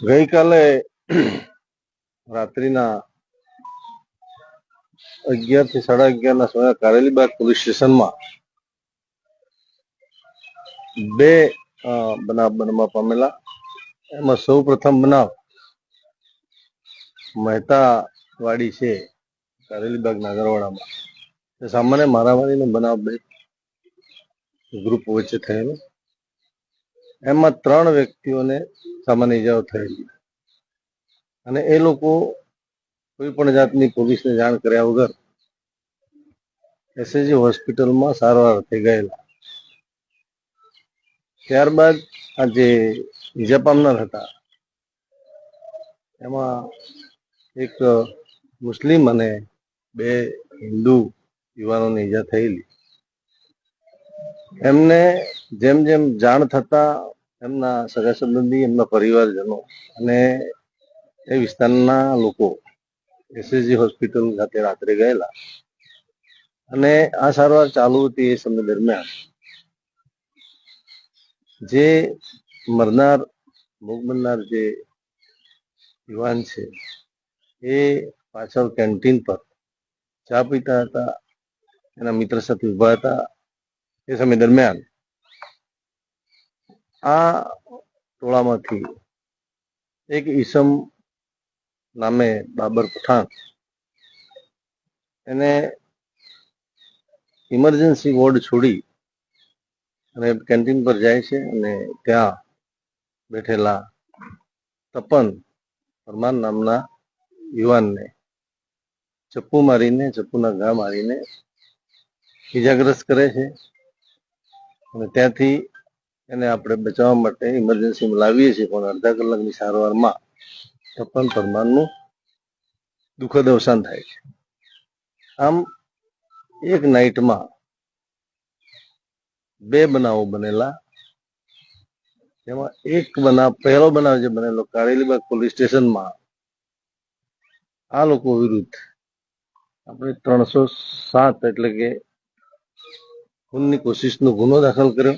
ગઈકાલે રાત્રિના અગિયારથી સાડા અગિયાર ના સમયે કારેલીબાગ પોલીસ સ્ટેશનમાં બે બનાવ બનવા પામેલા. એમાં સૌ પ્રથમ બનાવ મહેતા વાડી છે કારેલીબાગ નાગરવાડામાં. સામાન્ય મારામારીનો બનાવ બે ગ્રુપ વચ્ચે થયેલો. એમાં ત્રણ વ્યક્તિઓને સામાન્ય ઇજાઓ થયેલી અને એ લોકો કોઈ પણ જાતની પોલીસને જાણ કર્યા વગર એસએજી હોસ્પિટલમાં સારવાર થઈ ગયેલા. ત્યારબાદ આ જે ઈજા પામનાર હતા, એમાં એક મુસ્લિમ અને બે હિન્દુ યુવાનોને ઈજા થયેલી. એમને જેમ જેમ જાણ થતા એમના સગા સંબંધી એમના પરિવારજનો અને એ વિસ્તારના લોકો એસએસજી હોસ્પિટલ ખાતે રાત્રે ગયેલા. અને આ સારવાર ચાલુ હતી એ સમય દરમિયાન. જે મરનાર, ભોગ બનનાર જે યુવાન છે, એ પાછળ કેન્ટીન પર ચા પીતા હતા, એના મિત્ર સાથે ઊભા હતા. એ સમય દરમિયાન આ ટોળામાંથી એક ઈસમ નામે બાબર પઠાણ. એને ઇમરજન્સી વોર્ડ છોડી અને કેન્ટીન પર જાય છે અને ત્યાં બેઠેલા તપન પરમાર નામના યુવાનને ચપ્પુ મારીને, ચપ્પુના ઘા મારીને ઇજાગ્રસ્ત કરે છે અને ત્યાંથી એને આપણે બચાવવા માટે ઇમરજન્સીમાં લાવીએ છીએ પણ અડધા કલાકની સારવારમાં તપન પરમારનું દુઃખદ અવસાન થાય છે. આમ, એક નાઇટમાં બે બનાવો બનેલા. એમાં એક બનાવ, પહેલો બનાવ જે બનેલો, કારેલીબાગ પોલીસ સ્ટેશનમાં, આ લોકો વિરુદ્ધ આપણે ત્રણસો સાત એટલે કે ખૂનની કોશિશનો ગુનો દાખલ કર્યો.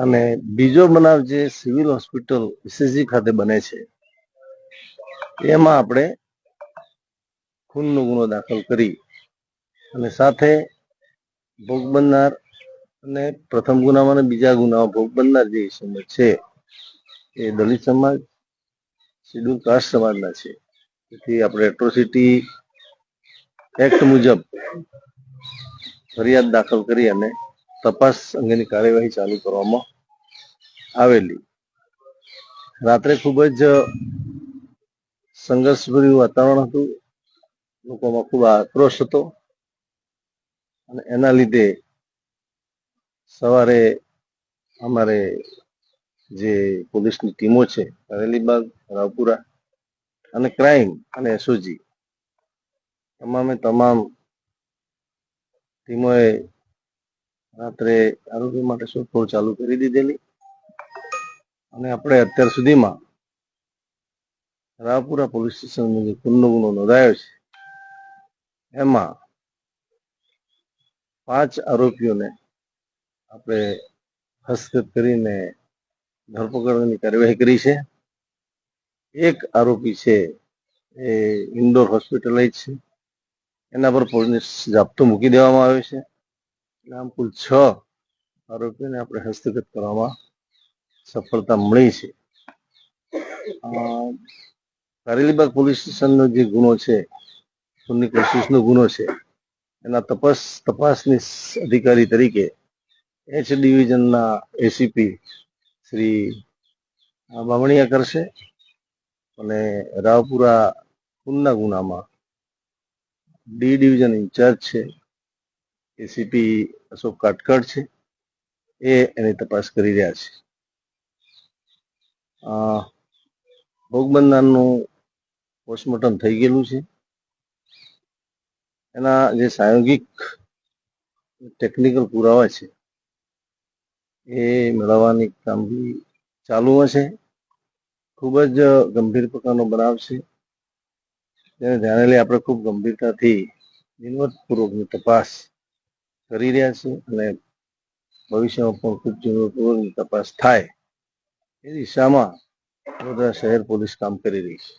અને બીજો બનાવ જે સિવિલ હોસ્પિટલ એસએસજી ખાતે બને છે, એમાં આપણે ખૂનનો ગુનો દાખલ કરી અને સાથે ભોગ બનનાર અને પ્રથમ ગુનામાં અને બીજા ગુનામાં ભોગ બનનાર જે ઇસમો છે, એ દલિત સમાજ શિડ્યુલ કાસ્ટ સમાજના છે. તેથી આપણે એટ્રોસિટી એક્ટ મુજબ ફરિયાદ દાખલ કરી અને તપાસ અંગેની કાર્યવાહી ચાલુ કરવામાં આવેલી. રાત્રે ખૂબ જ સંઘર્ષભર્યું વાતાવરણ હતું. લોકોમાં ખૂબ આક્રોશ હતો. અને એના લીધે સવારે અમારે જે પોલીસની ટીમો છે કરેલીબાગ રાવપુરા અને ક્રાઇમ અને એસઓજી, તમામે તમામ ટીમોએ રાત્રે આરોગ્ય માટે શોધખોળ ચાલુ કરી દીધેલી. અને આપણે અત્યાર સુધીમાં રાવપુરા પોલીસ સ્ટેશનમાં જે ખૂનનો ગુનો નોંધાયો છે, એમાં પાંચ આરોપીઓને આપણે હસ્તગત કરીને ધરપકડની કાર્યવાહી કરી છે. એક આરોપી છે એ ઇન્ડોર હોસ્પિટલાઇઝ છે. એના પર પોલીસ જાપ્તો મૂકી દેવામાં આવ્યો છે. એટલે કુલ છ આરોપીઓને આપણે હસ્તગત કરવામાં સફળતા મળી છે. કારેલીબાગ પોલીસ સ્ટેશનનો જે ગુનો છે ખૂનની કોશિશનો ગુનો છે, એના તપાસ, તપાસની અધિકારી તરીકે એચ ડિવિઝનના એસીપી શ્રી બામણીયા કરશે અને રાવપુરા ખૂનના ગુનામાં ડી ડિવિઝન ઇન્ચાર્જ છે એસીપી અશોક કાટકડ છે. એ એની તપાસ કરી રહ્યા છે. ભોગબંધાનનું ભોગ પોસ્ટમોર્ટમ થઈ ગયેલું છે. એના જે સાયોગિક ટેકનિકલ પુરાવા છે, એ મેળવવાની કામગીરી ચાલુ છે ખૂબ જ ગંભીર પ્રકારનો બનાવ છે. તેને ધ્યાને લઈ આપણે ખૂબ ગંભીરતાથી ઝીણવટપૂર્વકની તપાસ કરી રહ્યા છે અને ભવિષ્યમાં પણ ખૂબ ઝીણવટપૂર્વકની તપાસ થાય એ દિશામાં વડોદરા શહેર પોલીસ કામ કરી રહી છે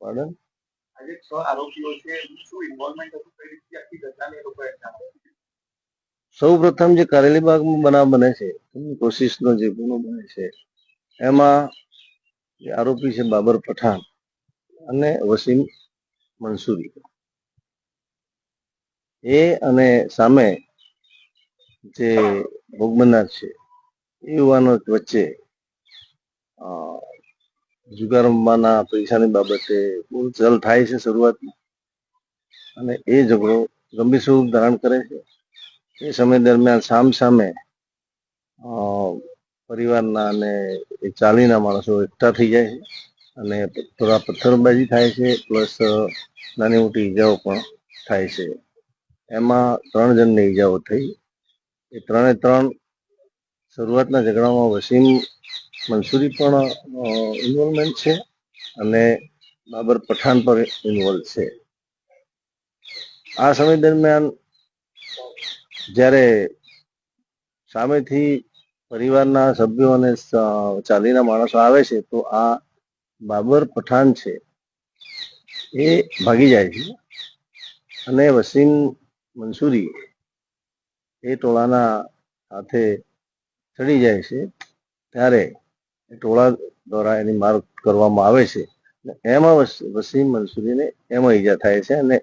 પાડન આ છ આરોપીઓ છે, શું ઇન્વોલ્વમેન્ટ હતું, કઈ રીતે આખી ઘટનાને આપ્યો? સૌ પ્રથમ જે કારેલી બાગમાં બનાવ બને છે કોશિશનો જે ગુનો બને છે, એમાં આરોપી છે બાબર પઠાણ અને વસીમ મંસૂરી એ અને સામે જે ભોગ બનનાર છે, એ યુવાનો વચ્ચે જુગાર રમવાના પૈસાની બાબતે બહુ ચલ થાય છે શરૂઆતમાં અને એ ઝઘડો ગંભીર સ્વરૂપ ધારણ કરે છે. એ સમય દરમિયાન સામ સામે પરિવારના અને એ ચાલીના માણસો એકઠા થઈ જાય છે અને થોડા પથ્થરબાજી થાય છે, પ્લસ નાની મોટી ઈજાઓ પણ થાય છે. એમાં ત્રણ જણને ઈજાઓ થઈ. એ ત્રણે ત્રણ શરૂઆતના ઝઘડામાં વસીમ મંસૂરી પણ ઇન્વોલ્વમેન્ટ છે અને બાબર પઠાણ પણ ઇન્વોલ્વ છે. આ સમય દરમિયાન જ્યારે સામેથી પરિવારના સભ્યો અને ચાલીના માણસો આવે છે, તો આ બાબર પઠાણ છે, એ ભાગી જાય છે. અને વસીમ મંસૂરી એ ટોળાના હાથે ચડી જાય છે. ત્યારે એ ટોળા દ્વારા એની માર કરવામાં આવે છે. એમાં વસ- વસીમ મંસૂરીને એમાં ઈજા થાય છે અને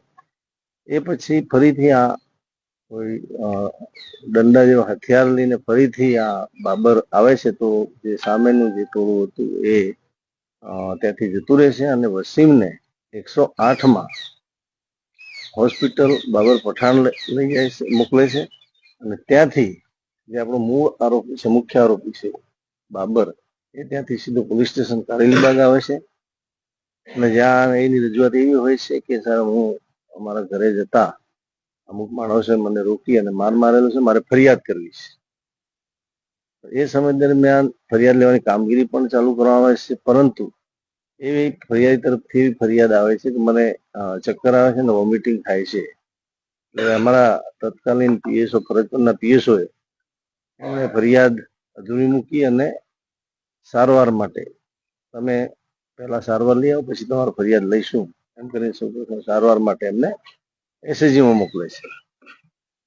એ પછી ફરીથી આ કોઈ દંડા જેવા હથિયાર લઈને ફરીથી આ બાબર આવે છે તો જે સામેનું જે ટોળું હતું એ ત્યાંથી જતું રહે છે અને વસીમને એકસો આઠમાં હોસ્પિટલ બાબર પઠાણ લઈ જાય છે, મોકલે છે. અને ત્યાંથી જે આપણો મૂળ આરોપી છે, મુખ્ય આરોપી છે બાબર, એ ત્યાંથી સીધો પોલીસ સ્ટેશન કારેલીબાગ આવે છે. અને જ્યાં એની રજૂઆત એવી હોય છે કે, સર, હું અમારા ઘરે જતા અમુક માણસે મને રોકી અને માર મારેલો છે, મારે ફરિયાદ કરવી છે. એ સમય દરમિયાન ફરિયાદ લેવાની કામગીરી પણ ચાલુ કરવામાં આવે છે, પરંતુ એવી ફરિયાદ તરફથી એવી ફરિયાદ આવે છે કે મને ચક્કર આવે છે ને વોમિટિંગ થાય છે. એટલે અમારા તત્કાલીન પીએસઓ ફરજ પીએસઓએ એમણે ફરિયાદ અધૂરી મૂકી અને સારવાર માટે તમે પહેલા સારવાર લઈ આવો, પછી તમારો ફરિયાદ લઈશું. એમ કરીને સારવાર માટે એમને એસએજીમાં મોકલે છે.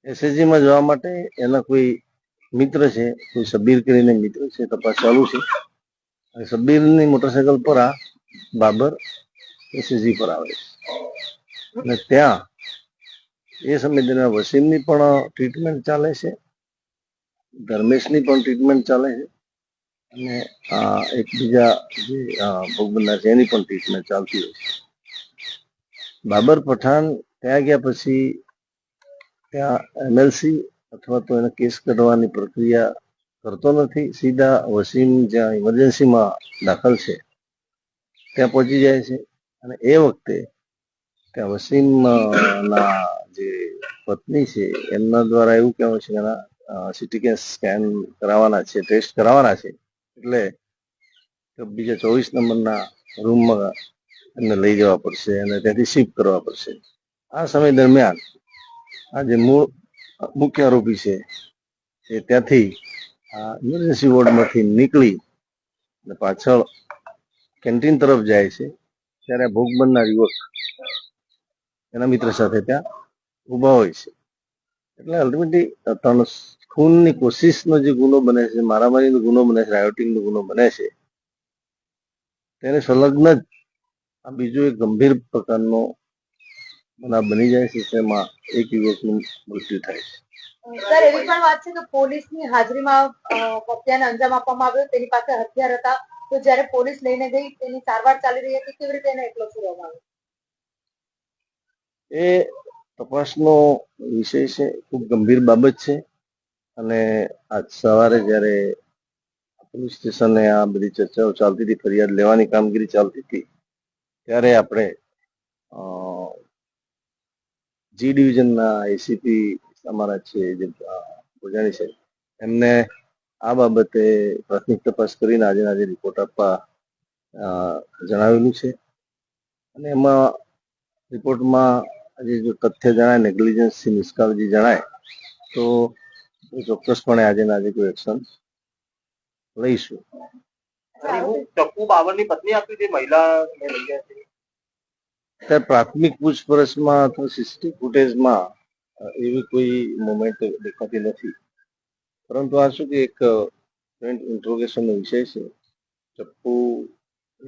એસએજીમાં જવા માટે એના કોઈ મિત્ર છે, કોઈ સબીર કરીને મિત્ર છે, તપાસ ચાલુ છે. સબીરની મોટરસાયકલ પર આ બાબર એસએજી પર આવે છે. અને ત્યાં એ સમય દરમિયાન વસીમની પણ ટ્રીટમેન્ટ ચાલે છે, ધર્મેશની પણ ટ્રીટમેન્ટ ચાલે છે, અને આ એકબીજા જે ભોગ છે, એની પણ ટ્રીટમેન્ટ ચાલતી હોય છે. બાબર પઠાણ ત્યાં ગયા પછી ત્યાં એમએલસી અથવા તો એને કેસ કરવાની પ્રક્રિયા કરતો નથી. સીધા વસીમ જ્યાં ઇમરજન્સીમાં દાખલ છે, ત્યાં પહોંચી જાય છે. અને એ વખતે ત્યાં વસીમ ના જે પત્ની છે, એમના દ્વારા એવું કહેવાય છે કે એના સીટી સ્કેન કરાવવાના છે, ટેસ્ટ કરાવવાના છે. એટલે બીજા ચોવીસ નંબરના રૂમમાં એમને લઈ જવા પડશે અને ત્યાંથી શિફ્ટ કરવા પડશે. આ સમય દરમિયાન આ જે મૂળ મુખ્ય આરોપી છે, એ ત્યાંથી આ ઇમરજન્સી વોર્ડમાંથી નીકળી અને પાછળ કેન્ટીન તરફ જાય છે, ત્યારે ભોગ બનનાર યુવક એના મિત્ર સાથે ત્યાં ઊભા હોય છે. એટલે અલ્ટિમેટલી ત્રણ ખૂનની કોશિશનો જે ગુનો બને છે, મારામારીનો ગુનો બને છે રાયોટિંગનો ગુનો બને છે, તેને સંલગ્ન જ આ બીજો એક ગંભીર પ્રકારનો બનાવ બની જાય છે તેમાં એક યુવકનું મૃત્યુ થાય છે. સર એવી પણ વાત છે કે પોલીસની હાજરીમાં હત્યાને અંજામ આપવામાં આવ્યો તેની પાસે હથિયાર હતા. તો જ્યારે પોલીસ લઈને ગઈ તેની સારવાર ચાલી રહી હતી કેવી રીતે એને એકલો છોડવામાં આવ્યો? એ તપાસનો વિષય છે ખૂબ ગંભીર બાબત છે. અને આજ સવારે જ્યારે પોલીસ સ્ટેશને આ બધી ચર્ચાઓ ચાલતી હતી ફરિયાદ લેવાની કામગીરી ચાલતી હતી ત્યારે આપણે જી ડિવિઝનના એસીપી અમારા છે, જે ભોજાણી છે. એમને આ બાબતે પ્રાથમિક તપાસ કરીને આજે આજે રિપોર્ટ આપવા જણાવેલું છે. અને એમાં રિપોર્ટમાં આજે જો તથ્ય જણાય નેગ્લિજન્સથી નિષ્કાળજી જણાય, તો ચોક્કસપણે આજે આજે કોઈ એક્શન લઈશું. ચપ્પુ બાબરની પત્ની આપી હતી મહિલા ત્યારે પ્રાથમિક પૂછપરછમાં અથવા સીસીટીવી ફૂટેજમાં એવી કોઈ મુમેન્ટ દેખાતી નથી. પરંતુ આ શું કે એક ઇન્ટ્રોગેશનનો વિષય છે. ચપ્પુ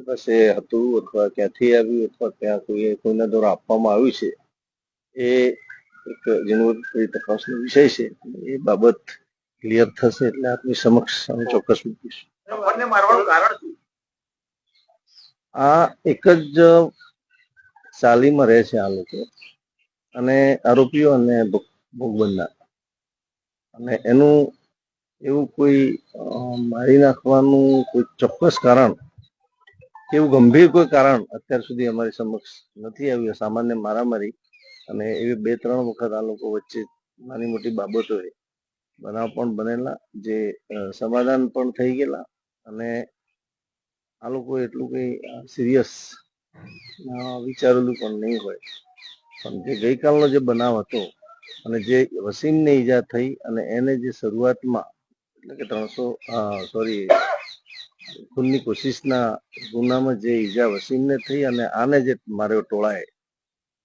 પાસે હતું અથવા ક્યાંથી આવ્યું અથવા ત્યાં કોઈ કોઈના દ્વારા આપવામાં આવ્યું છે એ એક ઝીણવટભરી તપાસનો વિષય છે. એ બાબત ક્લિયર થશે એટલે આપની સમક્ષ અમે ચોક્કસ મૂકીશું. આ એક જ ચાલીમાં રહે છે આ લોકો. અને આરોપીઓ અને ભોગ બનનાર અને એનું એવું કોઈ મારી નાખવાનું કોઈ ચોક્કસ કારણ, એવું ગંભીર કોઈ કારણ અત્યાર સુધી અમારી સમક્ષ નથી આવ્યું. સામાન્ય મારામારી અને એવી બે, ત્રણ વખત આ લોકો વચ્ચે નાની મોટી બાબતોએ બનાવ પણ બનેલા, જે સમાધાન પણ થઈ ગયેલા અને આ લોકો એટલું કઈ સિરિયસ વિચારેલું પણ નહીં હોય. પણ જે ગઈકાલનો જે બનાવ હતો અને જે વસીમને ઈજા થઈ અને એને જે શરૂઆતમાં એટલે કે ત્રણસો સોરી, ખૂનની કોશિશના ગુનામાં જે ઈજા વસીમને થઈ અને આને જે માર્યો ટોળાએ,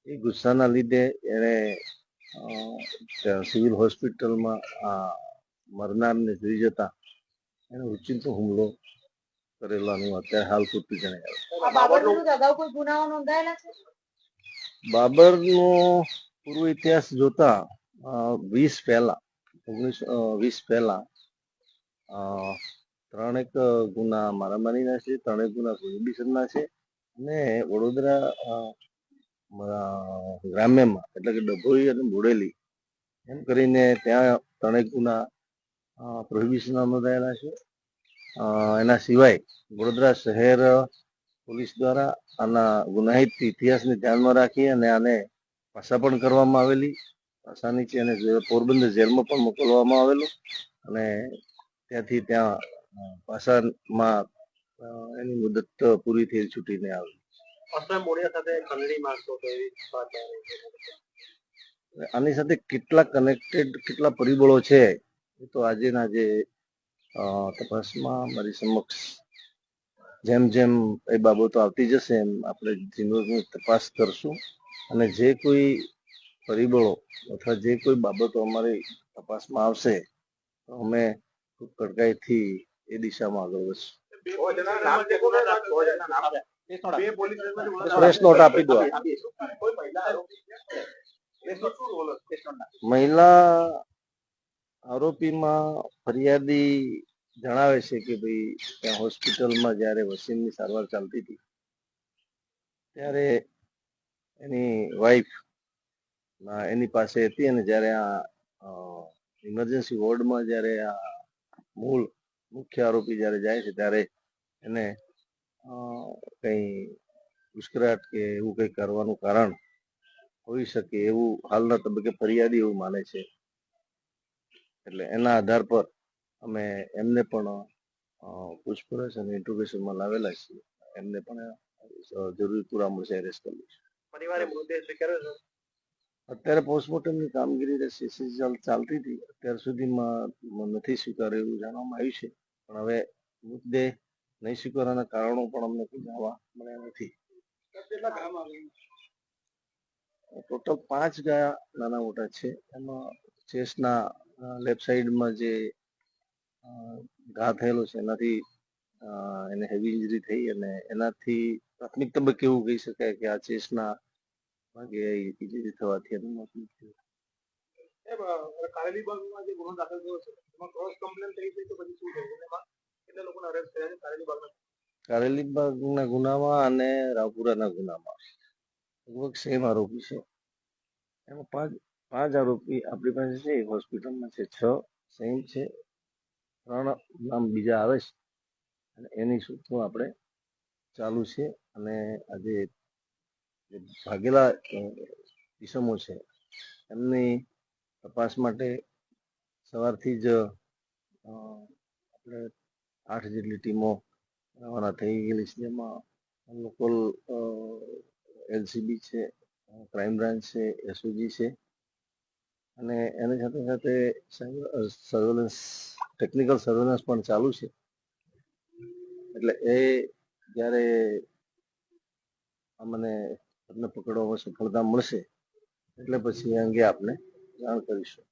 એ ગુસ્સાના લીધે એણે સિવિલ હોસ્પિટલમાં આ મરનારને જોઈ જતા એને ઉચિંતો હુમલો કરેલાનું અત્યારે હાલ પૂરતું જણાય બાબર બાબરનો પૂર્વ ઇતિહાસ જોતા વીસ પહેલા ઓગણીસો વીસ પહેલા ત્રણેક ગુના મારામારીના છે ત્રણેક ગુના પ્રોહિબિશનના છે અને વડોદરા ગ્રામ્યમાં એટલે કે ડભોઈ અને બોડેલી એમ કરીને ત્યાં ત્રણેક ગુના પ્રોહિબિશનના નોંધાયેલા છે. એના સિવાય વડોદરા શહેર પોલીસ દ્વારા આના ગુનાહિત ઇતિહાસને ધ્યાનમાં રાખી અને આને પાછા પણ કરવામાં આવેલી પાછા નીચે જે- પોરબંદર જેલમાં પણ મોકલવામાં આવેલું અને ત્યાંથી ત્યાં અ, પાછામાં એની મુદત પૂરી થઈ છૂટીને આવી. આની સાથે કેટલા કનેક્ટેડ કેટલા પરિબળો છે એ તો આજે ના આજે અ, તપાસમાં મારી સમક્ષ જેમ જેમ એ બાબતો આવતી જશે એમ આપણે ઝીણવટની તપાસ કરશું અને જે કોઈ પરિબળો અથવા જે કોઈ બાબતો અમારી તપાસમાં આવશે, તો અમે કડકાઈથી એ દિશામાં આગળ વધશું પ્રેસ નોટ આપી દો. મહિલા આરોપીમાં ફરિયાદી જણાવે છે કે ભાઈ ત્યાં હોસ્પિટલમાં જ્યારે વસીમની સારવાર ચાલતી હતી, ત્યારે એની વાઈફ એની પાસે હતી અને જ્યારે આ ઇમરજન્સી વોર્ડમાં જ્યારે આ મૂળ મુખ્ય આરોપી જ્યારે જાય છે, ત્યારે એને કઈ ઉશ્કેરાટ કે એવું કઈ કરવાનું કારણ હોઈ શકે એવું હાલના તબક્કે ફરિયાદી એવું માને છે. એટલે એના આધાર પર અમે એમને પણ પૂછપરછ અને ઇન્ટ્રોગેશનમાં લાવેલા છીએ. એમને પણ જરૂરી પુરા મળશે એરેસ્ટ કરી છે. પરિવારે મુદ્દે સ્વીકાર્યો છે? અત્યારે પોસ્ટમોર્ટમની કામગીરી સીસી ચાલતી હતી. અત્યાર સુધીમાં નથી સ્વીકાર્યું એવું જાણવામાં આવ્યું છે. પણ હવે મુદ્દે નહીં સ્વીકારવાના કારણો પણ અમને કોઈ જાણવા મળ્યા નથી. ટોટલ પાંચ ગયા નાના મોટા છે. એમાં ચેસ્ટના લેફ્ટ સાઈડમાં જે ઘા થયેલો છે. એનાથી એને હેવી ઇન્જરી થઈ અને એનાથી પ્રાથમિક તબક્કે એવું કહી શકાય કે આ ચેસના ભાગે ઇન્જરી થવાથી એનું મોત નીપજ્યું. કારેલી બાગમાં જે ગુનો દાખલ થયો કારેલીબાગના ગુનામાં અને રાવપુરાના ગુનામાં. લગભગ સેમ આરોપી છે. એમાં પાંચ પાંચ આરોપી આપણી પાસે છે. એક હોસ્પિટલમાં છે છ સેમ છે. ત્રણ નામ બીજા આવે છે. અને એની શોધખોળ આપણે ચાલુ છે અને આજે ભાગેલા અ, ઇસમો છે એમની તપાસ માટે સવારથી જ આપણે આઠ જેટલી ટીમો રવાના થઈ ગયેલી છે. જેમાં લોકલ એલસીબી છે ક્રાઇમ બ્રાન્ચ છે એસઓજી છે અને એની સાથે સાથે સર્વેલન્સ ટેકનિકલ સર્વેલન્સ પણ ચાલુ છે એટલે એ જ્યારે અમને તમને પકડવામાં સફળતા મળશે, એટલે પછી એ અંગે આપને જાણ કરીશું.